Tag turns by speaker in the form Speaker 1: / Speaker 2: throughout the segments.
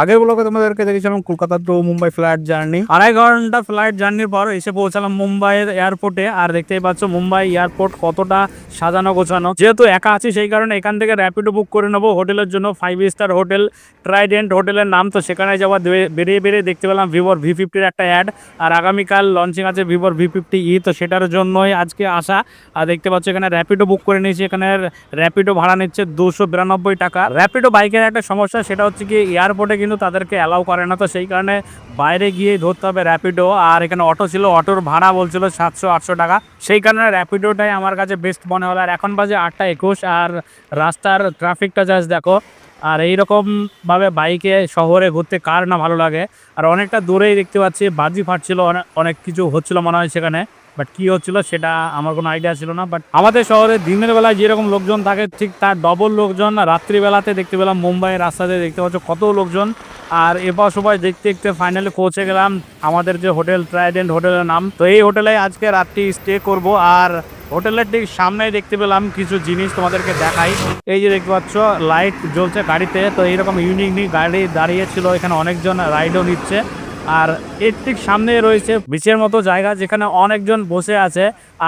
Speaker 1: আগের ব্লগে তোমাদেরকে দেখেছিলাম Kolkata to Mumbai flight journey আড়াই ঘণ্টা ফ্লাইট জার্নির পর এসে পৌঁছালাম মুম্বাইয়ের এয়ারপোর্টে আর দেখতেই পাচ্ছ মুম্বাই এয়ারপোর্ট কতটা সাজানো গোছানো। যেহেতু একা আছি, সেই কারণে এখান থেকে র্যাপিডো বুক করে নেব হোটেলের জন্য। ফাইভ স্টার হোটেল ট্রাইডেন্ট হোটেলের নাম তো সেখানে যাওয়া বেরিয়ে বেরিয়ে দেখতে পেলাম ভিভোর ভি ফিফটির একটা অ্যাড আর আগামীকাল লঞ্চিং আছে ভিভোর ভি ফিফটি ই তো সেটার জন্যই আজকে আসা। আর দেখতে পাচ্ছ এখানে র্যাপিডো বুক করে নিয়েছি। এখানে র্যাপিডো ভাড়া নিচ্ছে দুশো বিরানব্বই টাকা। র্যাপিডো বাইকের একটা সমস্যা, সেটা হচ্ছে কি এয়ারপোর্টে কিন্তু তাদেরকে অ্যালাউ করে না। তো সেই কারণে বাইরে গিয়ে ধরতে হবে র্যাপিডো আর এখানে অটো ছিল অটোর ভাড়া বলছিল সাতশো, আটশো টাকা। সেই কারণে র্যাপিডোটাই আমার কাছে বেস্ট মনে হলো। আর এখন বাজে আটটা একুশ, আর রাস্তার ট্রাফিকটা জাস্ট দেখো। আর এইরকম ভাবে বাইকে শহরে ঘুরতে কার না ভালো লাগে? আর অনেকটা দূরেই দেখতে পাচ্ছি, বাজি ফাটছিল অনেক অনেক কিছু হচ্ছিল মনে হয় সেখানে। বাট কি হচ্ছিল সেটা আমার কোনো আইডিয়া ছিল না। বাট আমাদের শহরে দিনের বেলায় যেরকম লোকজন থাকে, ঠিক তার ডবল লোকজন, রাত্রিবেলাতে দেখতে পেলাম, মুম্বাইয়ের রাস্তাতে দেখতে পাচ্ছ কত লোকজন। আর এবার সবাই দেখতে দেখতে ফাইনালি পৌঁছে গেলাম, আমাদের যে হোটেল ট্রাইডেন্ট হোটেলের নাম। তো এই হোটেলে আজকে রাত্রি স্টে করব। আর হোটেলের ঠিক সামনে দেখতে পেলাম কিছু জিনিস তোমাদেরকে দেখাই। এই যে দেখতে পাচ্ছ লাইট জ্বলছে গাড়িতে। তো এইরকম ইউনিক গাড়ি দাঁড়িয়েছিল এখানে অনেকজন রাইডও নিচ্ছে। আর এর ঠিক সামনে রয়েছে বিচের মতো জায়গা যেখানে অনেকজন বসে আছে।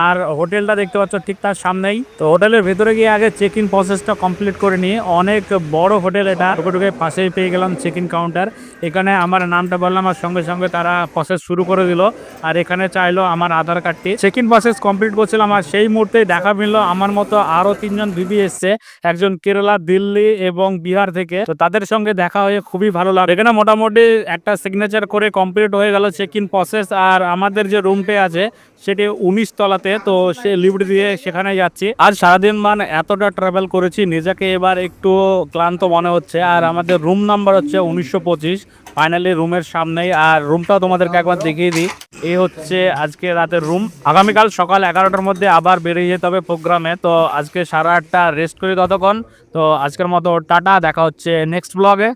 Speaker 1: আর হোটেলটা দেখতে পাচ্ছ ঠিক তার সামনেই। তো হোটেলের ভেতরে গিয়ে আগে চেক ইন প্রসেসটা কমপ্লিট করে নিয়ে অনেক বড় হোটেল এটা ঢুকে পাশেই পেয়ে গেলাম চেক ইন কাউন্টার এখানে আমার নামটা বললাম আর সঙ্গে সঙ্গে তারা প্রসেস শুরু করে দিল। আর এখানে চাইলো আমার আধার কার্ডটি। চেক ইন প্রসেস কমপ্লিট করছিলাম আর সেই মুহূর্তে দেখা মিললো আমার মতো আরও তিনজন দিদি এসছে। একজন কেরালা, দিল্লি এবং বিহার থেকে। তো তাদের সঙ্গে দেখা হয়ে খুবই ভালো লাগে এখানে মোটামুটি একটা সিগনেচার করে কমপ্লিট হয়ে গেল চেক ইন প্রসেস আর আমাদের যে রুমপে আছে, সেটি উনিশ তলাতে, তো সে লিফট দিয়ে সেখানে যাচ্ছি। আর সারাদিন মান এতটা ট্রাভেল করেছি, নিজেকে এবার একটু ক্লান্ত মনে হচ্ছে। আর আমাদের রুম নাম্বার হচ্ছে উনিশশো পঁচিশ ফাইনালি রুমের সামনেই। আর রুমটাও তোমাদেরকে একবার দেখিয়ে দিই। এই হচ্ছে আজকে রাতের রুম আগামীকাল সকাল এগারোটার মধ্যে আবার বেরিয়ে যেতে হবে প্রোগ্রামে। তো আজকে সাড়ে আটটা রেস্ট করি ততক্ষণ। তো আজকের মতো টাটা, দেখা হচ্ছে নেক্সট ব্লগে